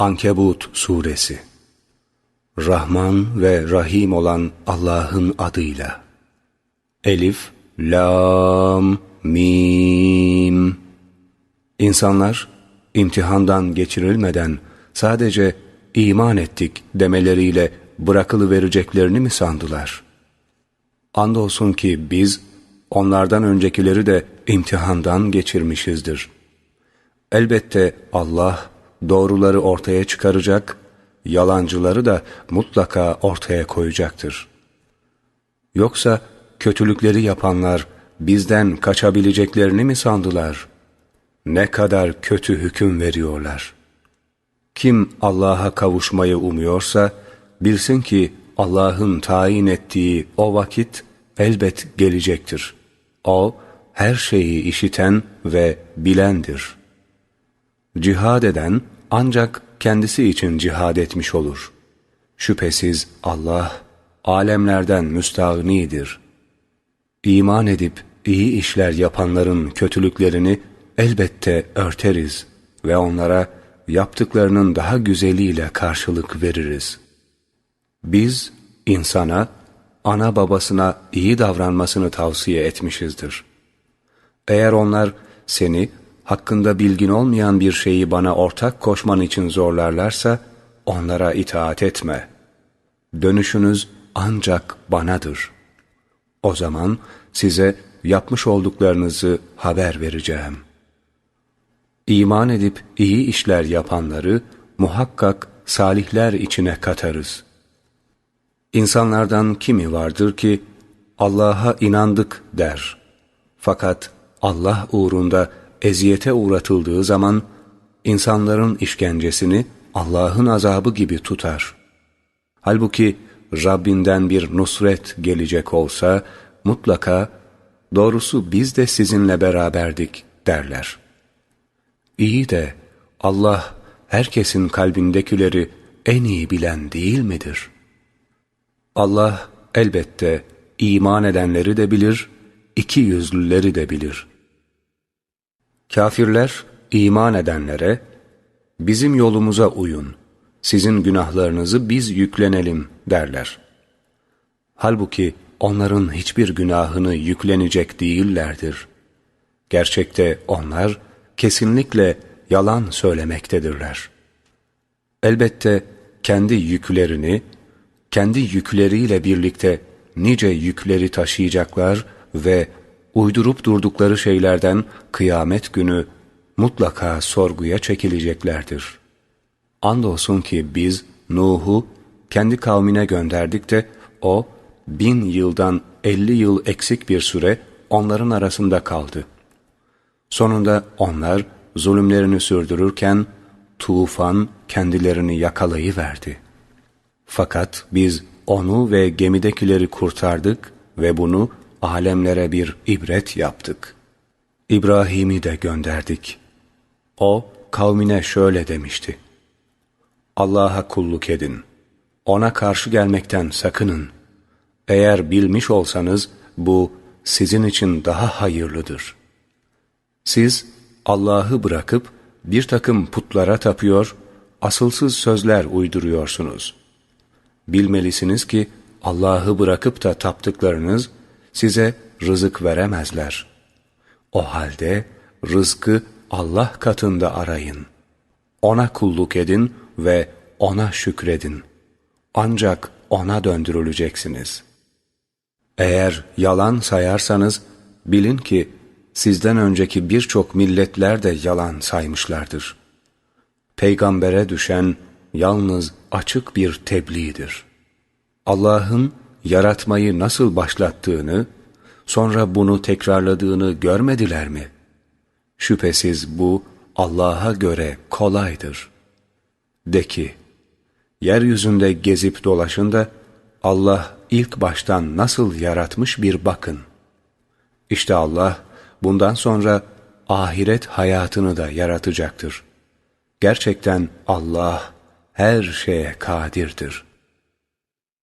Ankebut Suresi Rahman ve Rahim olan Allah'ın adıyla Elif, Lam, Mim İnsanlar imtihandan geçirilmeden sadece iman ettik demeleriyle bırakılı vereceklerini mi sandılar? Andolsun ki biz onlardan öncekileri de imtihandan geçirmişizdir. Elbette Allah doğruları ortaya çıkaracak, yalancıları da mutlaka ortaya koyacaktır. Yoksa kötülükleri yapanlar bizden kaçabileceklerini mi sandılar? Ne kadar kötü hüküm veriyorlar. Kim Allah'a kavuşmayı umuyorsa, bilsin ki Allah'ın tayin ettiği o vakit elbet gelecektir. O, her şeyi işiten ve bilendir.'' Cihad eden ancak kendisi için cihad etmiş olur. Şüphesiz Allah alemlerden müstahnidir. İman edip iyi işler yapanların kötülüklerini elbette örteriz ve onlara yaptıklarının daha güzeliyle karşılık veririz. Biz insana, ana babasına iyi davranmasını tavsiye etmişizdir. Eğer onlar seni hakkında bilgin olmayan bir şeyi bana ortak koşman için zorlarlarsa, onlara itaat etme. Dönüşünüz ancak banadır. O zaman size yapmış olduklarınızı haber vereceğim. İman edip iyi işler yapanları muhakkak salihler içine katarız. İnsanlardan kimi vardır ki Allah'a inandık der. Fakat Allah uğrunda eziyete uğratıldığı zaman insanların işkencesini Allah'ın azabı gibi tutar. Halbuki Rabbinden bir nusret gelecek olsa mutlaka doğrusu biz de sizinle beraberdik derler. İyi de Allah herkesin kalbindekileri en iyi bilen değil midir? Allah elbette iman edenleri de bilir, iki yüzlüleri de bilir.'' Kafirler iman edenlere bizim yolumuza uyun, sizin günahlarınızı biz yüklenelim derler. Halbuki onların hiçbir günahını yüklenecek değillerdir. Gerçekte onlar kesinlikle yalan söylemektedirler. Elbette kendi yüklerini, kendi yükleriyle birlikte nice yükleri taşıyacaklar ve uydurup durdukları şeylerden kıyamet günü mutlaka sorguya çekileceklerdir. Andolsun ki biz Nuh'u kendi kavmine gönderdik de o bin yıldan elli yıl eksik bir süre onların arasında kaldı. Sonunda onlar zulümlerini sürdürürken tufan kendilerini yakalayıverdi. Fakat biz onu ve gemidekileri kurtardık ve bunu alemlere bir ibret yaptık. İbrahim'i de gönderdik. O kavmine şöyle demişti. Allah'a kulluk edin. Ona karşı gelmekten sakının. Eğer bilmiş olsanız bu sizin için daha hayırlıdır. Siz Allah'ı bırakıp bir takım putlara tapıyor, asılsız sözler uyduruyorsunuz. Bilmelisiniz ki Allah'ı bırakıp da taptıklarınız size rızık veremezler. O halde rızkı Allah katında arayın. Ona kulluk edin ve O'na şükredin. Ancak O'na döndürüleceksiniz. Eğer yalan sayarsanız bilin ki sizden önceki birçok milletler de yalan saymışlardır. Peygambere düşen yalnız açık bir tebliğdir. Allah'ın yaratmayı nasıl başlattığını, sonra bunu tekrarladığını görmediler mi? Şüphesiz bu Allah'a göre kolaydır. De ki, yeryüzünde gezip dolaşın da Allah ilk baştan nasıl yaratmış bir bakın. İşte Allah bundan sonra ahiret hayatını da yaratacaktır. Gerçekten Allah her şeye kadirdir.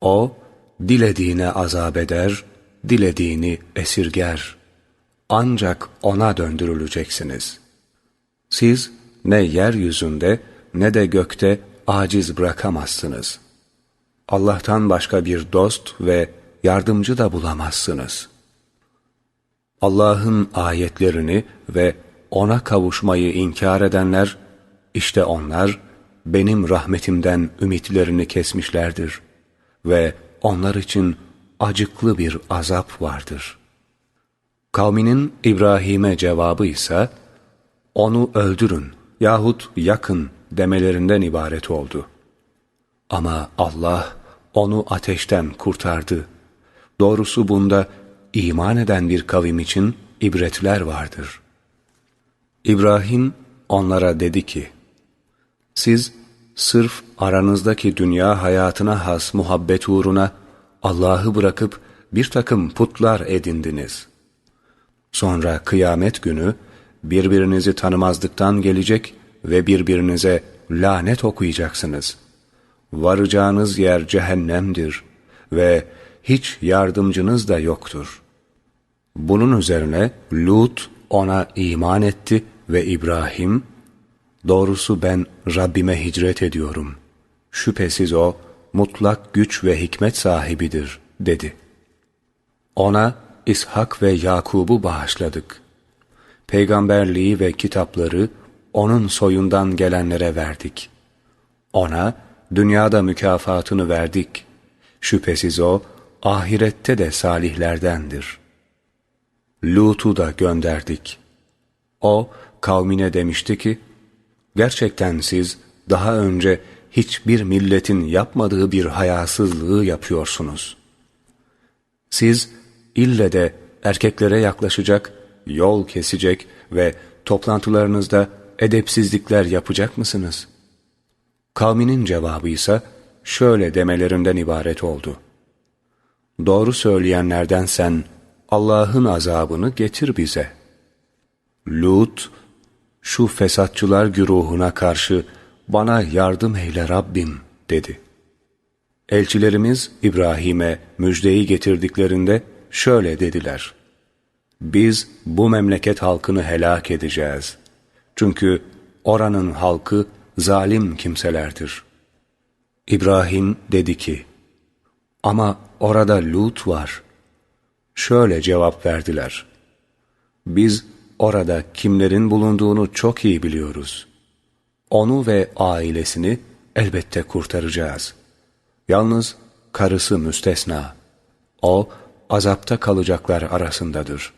O, dilediğine azap eder, dilediğini esirger. Ancak O'na döndürüleceksiniz. Siz ne yeryüzünde ne de gökte aciz bırakamazsınız. Allah'tan başka bir dost ve yardımcı da bulamazsınız. Allah'ın ayetlerini ve ona kavuşmayı inkar edenler, işte onlar benim rahmetimden ümitlerini kesmişlerdir ve onlar için acıklı bir azap vardır. Kavminin İbrahim'e cevabı ise, onu öldürün yahut yakın demelerinden ibaret oldu. Ama Allah onu ateşten kurtardı. Doğrusu bunda iman eden bir kavim için ibretler vardır. İbrahim onlara dedi ki, Siz sırf aranızdaki dünya hayatına has muhabbet uğruna Allah'ı bırakıp bir takım putlar edindiniz. Sonra kıyamet günü birbirinizi tanımazlıktan gelecek ve birbirinize lanet okuyacaksınız. Varacağınız yer cehennemdir ve hiç yardımcınız da yoktur. Bunun üzerine Lut ona iman etti ve İbrahim, doğrusu ben Rabbime hicret ediyorum. Şüphesiz o mutlak güç ve hikmet sahibidir dedi. Ona İshak ve Yakub'u bağışladık. Peygamberliği ve kitapları onun soyundan gelenlere verdik. Ona dünyada mükafatını verdik. Şüphesiz o ahirette de salihlerdendir. Lut'u da gönderdik. O kavmine demişti ki, gerçekten siz daha önce hiçbir milletin yapmadığı bir hayasızlığı yapıyorsunuz. Siz ille de erkeklere yaklaşacak, yol kesecek ve toplantılarınızda edepsizlikler yapacak mısınız? Kavminin cevabı ise şöyle demelerinden ibaret oldu. Doğru söyleyenlerden sen Allah'ın azabını getir bize. Lut, şu fesatçılar güruhuna karşı bana yardım eyle Rabbim dedi. Elçilerimiz İbrahim'e müjdeyi getirdiklerinde şöyle dediler. Biz bu memleket halkını helak edeceğiz. Çünkü oranın halkı zalim kimselerdir. İbrahim dedi ki, ama orada Lut var. Şöyle cevap verdiler. Biz orada kimlerin bulunduğunu çok iyi biliyoruz. Onu ve ailesini elbette kurtaracağız. Yalnız karısı müstesna. O azapta kalacaklar arasındadır.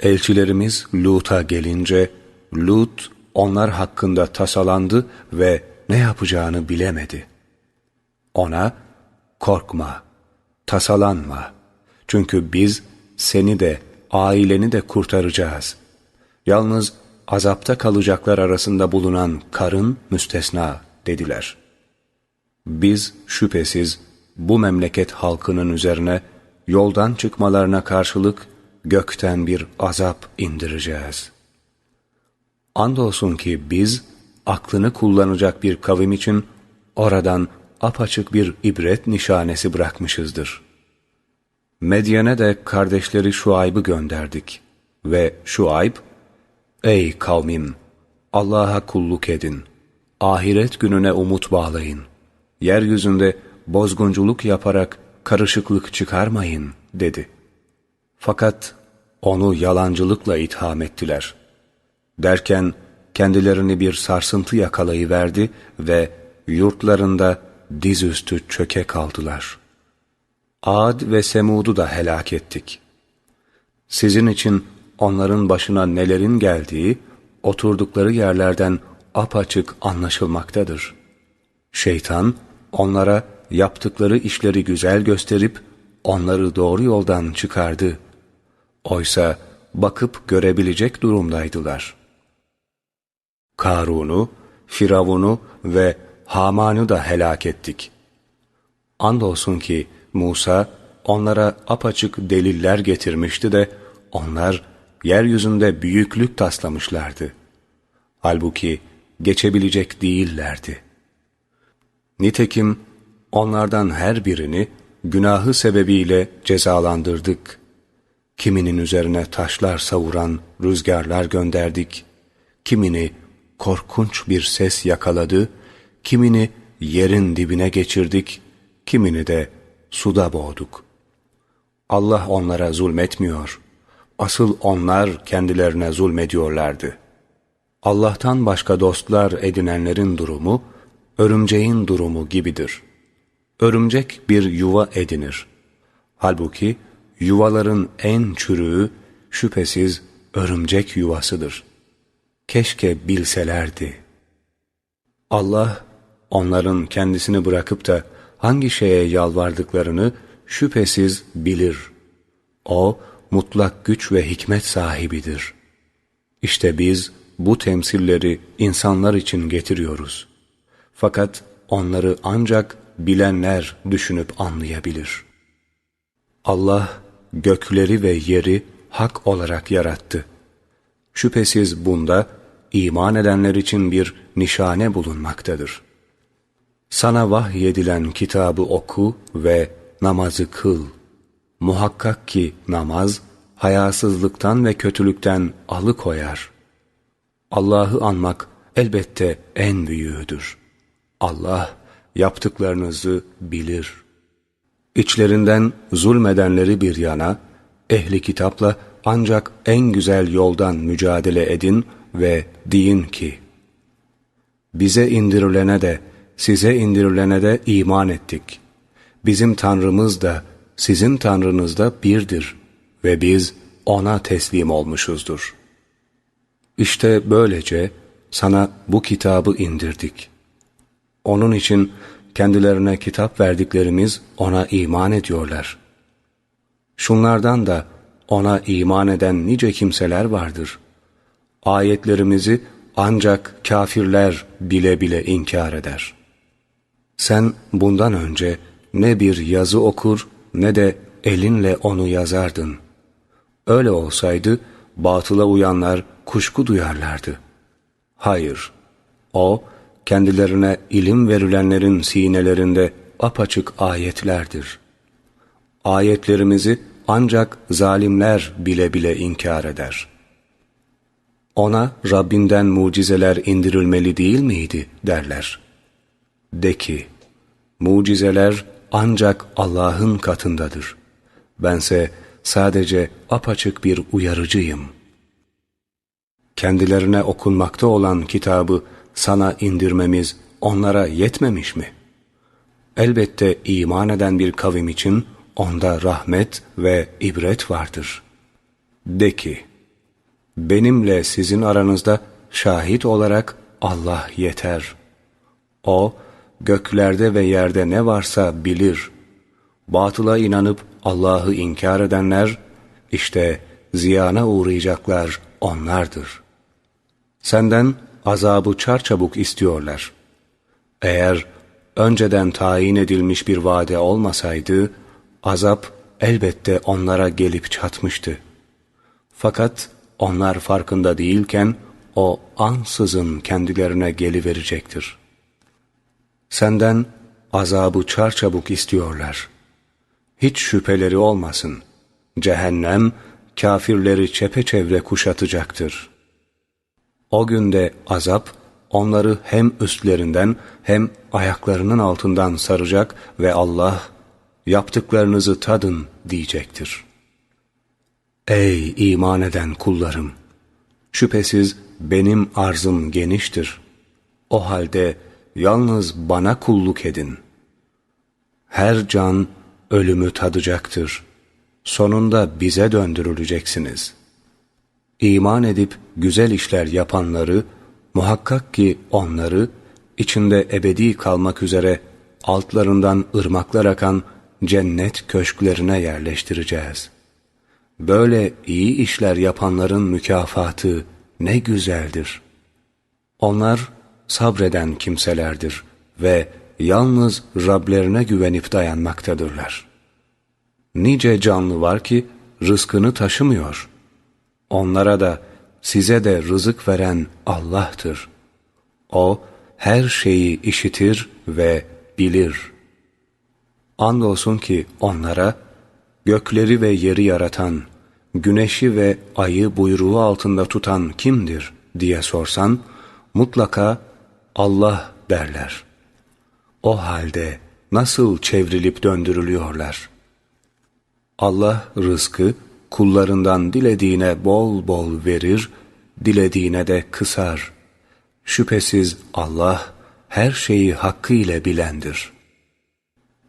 Elçilerimiz Lut'a gelince Lut onlar hakkında tasalandı ve ne yapacağını bilemedi. Ona korkma, tasalanma. Çünkü biz seni de aileni de kurtaracağız. Yalnız azapta kalacaklar arasında bulunan karın müstesna dediler. Biz şüphesiz bu memleket halkının üzerine yoldan çıkmalarına karşılık gökten bir azap indireceğiz. Andolsun ki biz aklını kullanacak bir kavim için oradan apaçık bir ibret nişanesi bırakmışızdır. Medyen'e de kardeşleri Şuayb'ı gönderdik ve Şuayb, Ey kavmim! Allah'a kulluk edin. Ahiret gününe umut bağlayın. Yeryüzünde bozgunculuk yaparak karışıklık çıkarmayın dedi. Fakat onu yalancılıkla itham ettiler. Derken kendilerini bir sarsıntı yakalayıverdi ve yurtlarında dizüstü çöke kaldılar. Ad ve Semud'u da helak ettik. Sizin için onların başına nelerin geldiği, oturdukları yerlerden apaçık anlaşılmaktadır. Şeytan onlara yaptıkları işleri güzel gösterip onları doğru yoldan çıkardı. Oysa bakıp görebilecek durumdaydılar. Karun'u, Firavun'u ve Haman'ı da helak ettik. Andolsun ki Musa onlara apaçık deliller getirmişti de onlar yeryüzünde büyüklük taslamışlardı. Halbuki geçebilecek değillerdi. Nitekim onlardan her birini günahı sebebiyle cezalandırdık. Kiminin üzerine taşlar savuran rüzgarlar gönderdik, kimini korkunç bir ses yakaladı, kimini yerin dibine geçirdik, kimini de suda boğduk. Allah onlara zulmetmiyor. Asıl onlar kendilerine zulmediyorlardı. Allah'tan başka dostlar edinenlerin durumu, örümceğin durumu gibidir. Örümcek bir yuva edinir. Halbuki yuvaların en çürüğü şüphesiz örümcek yuvasıdır. Keşke bilselerdi. Allah onların kendisini bırakıp da hangi şeye yalvardıklarını şüphesiz bilir. O mutlak güç ve hikmet sahibidir. İşte biz bu temsilleri insanlar için getiriyoruz. Fakat onları ancak bilenler düşünüp anlayabilir. Allah gökleri ve yeri hak olarak yarattı. Şüphesiz bunda iman edenler için bir nişane bulunmaktadır. Sana vahyedilen kitabı oku ve namazı kıl. Muhakkak ki namaz, hayasızlıktan ve kötülükten alıkoyar. Allah'ı anmak elbette en büyüğüdür. Allah yaptıklarınızı bilir. İçlerinden zulmedenleri bir yana, ehli kitapla ancak en güzel yoldan mücadele edin ve deyin ki, bize indirilene de, size indirilene de iman ettik. Bizim Tanrımız da, sizin Tanrınız da birdir ve biz O'na teslim olmuşuzdur. İşte böylece sana bu kitabı indirdik. Onun için kendilerine kitap verdiklerimiz O'na iman ediyorlar. Şunlardan da O'na iman eden nice kimseler vardır. Ayetlerimizi ancak kafirler bile bile inkar eder. Sen bundan önce ne bir yazı okur ne de elinle onu yazardın. Öyle olsaydı batıla uyanlar kuşku duyarlardı. Hayır, o kendilerine ilim verilenlerin sinelerinde apaçık ayetlerdir. Ayetlerimizi ancak zalimler bile bile inkar eder. Ona Rabbinden mucizeler indirilmeli değil miydi derler. De ki, mucizeler ancak Allah'ın katındadır. Bense sadece apaçık bir uyarıcıyım. Kendilerine okunmakta olan kitabı sana indirmemiz onlara yetmemiş mi? Elbette iman eden bir kavim için onda rahmet ve ibret vardır. De ki, benimle sizin aranızda şahit olarak Allah yeter. O, göklerde ve yerde ne varsa bilir. Batıla inanıp Allah'ı inkar edenler, işte ziyana uğrayacaklar onlardır. Senden azabı çarçabuk istiyorlar. Eğer önceden tayin edilmiş bir vade olmasaydı, azap elbette onlara gelip çatmıştı. Fakat onlar farkında değilken, o ansızın kendilerine geliverecektir. Senden azabı çarçabuk istiyorlar. Hiç şüpheleri olmasın. Cehennem, kafirleri çepeçevre kuşatacaktır.'' O günde azap onları hem üstlerinden hem ayaklarının altından saracak ve Allah yaptıklarınızı tadın diyecektir. Ey iman eden kullarım! Şüphesiz benim arzım geniştir. O halde yalnız bana kulluk edin. Her can ölümü tadacaktır. Sonunda bize döndürüleceksiniz.'' iman edip güzel işler yapanları, muhakkak ki onları, içinde ebedi kalmak üzere altlarından ırmaklar akan cennet köşklerine yerleştireceğiz. Böyle iyi işler yapanların mükafatı ne güzeldir. Onlar sabreden kimselerdir ve yalnız Rablerine güvenip dayanmaktadırlar. Nice canlı var ki rızkını taşımıyor. Onlara da size de rızık veren Allah'tır. O her şeyi işitir ve bilir. Andolsun ki onlara gökleri ve yeri yaratan, güneşi ve ayı buyruğu altında tutan kimdir diye sorsan, mutlaka Allah derler. O halde nasıl çevrilip döndürülüyorlar? Allah rızkı kullarından dilediğine bol bol verir, dilediğine de kısar. Şüphesiz Allah her şeyi hakkıyla bilendir.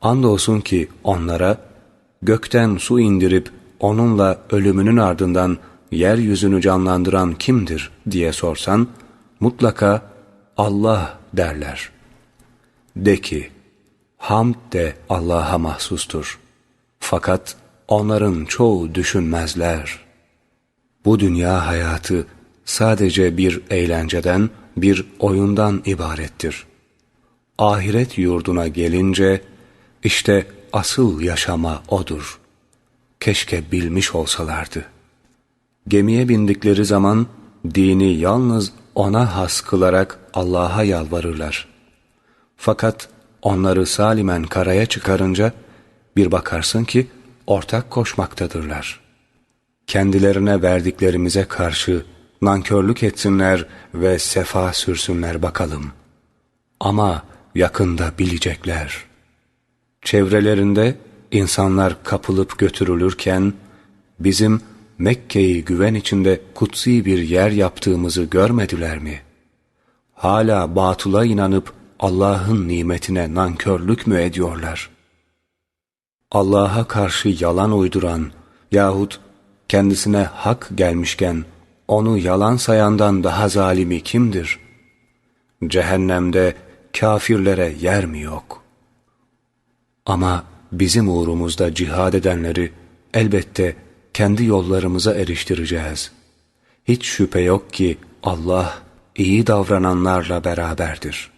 Andolsun ki onlara gökten su indirip onunla ölümünün ardından yeryüzünü canlandıran kimdir diye sorsan mutlaka Allah derler. De ki hamd de Allah'a mahsustur. Fakat onların çoğu düşünmezler. Bu dünya hayatı sadece bir eğlenceden, bir oyundan ibarettir. Ahiret yurduna gelince işte asıl yaşama odur. Keşke bilmiş olsalardı. Gemiye bindikleri zaman dini yalnız ona has kılarak Allah'a yalvarırlar. Fakat onları salimen karaya çıkarınca bir bakarsın ki ortak koşmaktadırlar. Kendilerine verdiklerimize karşı nankörlük etsinler ve sefa sürsünler bakalım. Ama yakında bilecekler. Çevrelerinde insanlar kapılıp götürülürken bizim Mekke'yi güven içinde kutsi bir yer yaptığımızı görmediler mi? Hala batıla inanıp Allah'ın nimetine nankörlük mü ediyorlar? Allah'a karşı yalan uyduran yahut kendisine hak gelmişken onu yalan sayandan daha zalimi kimdir? Cehennemde kafirlere yer mi yok? Ama bizim uğrumuzda cihad edenleri elbette kendi yollarımıza eriştireceğiz. Hiç şüphe yok ki Allah iyi davrananlarla beraberdir.''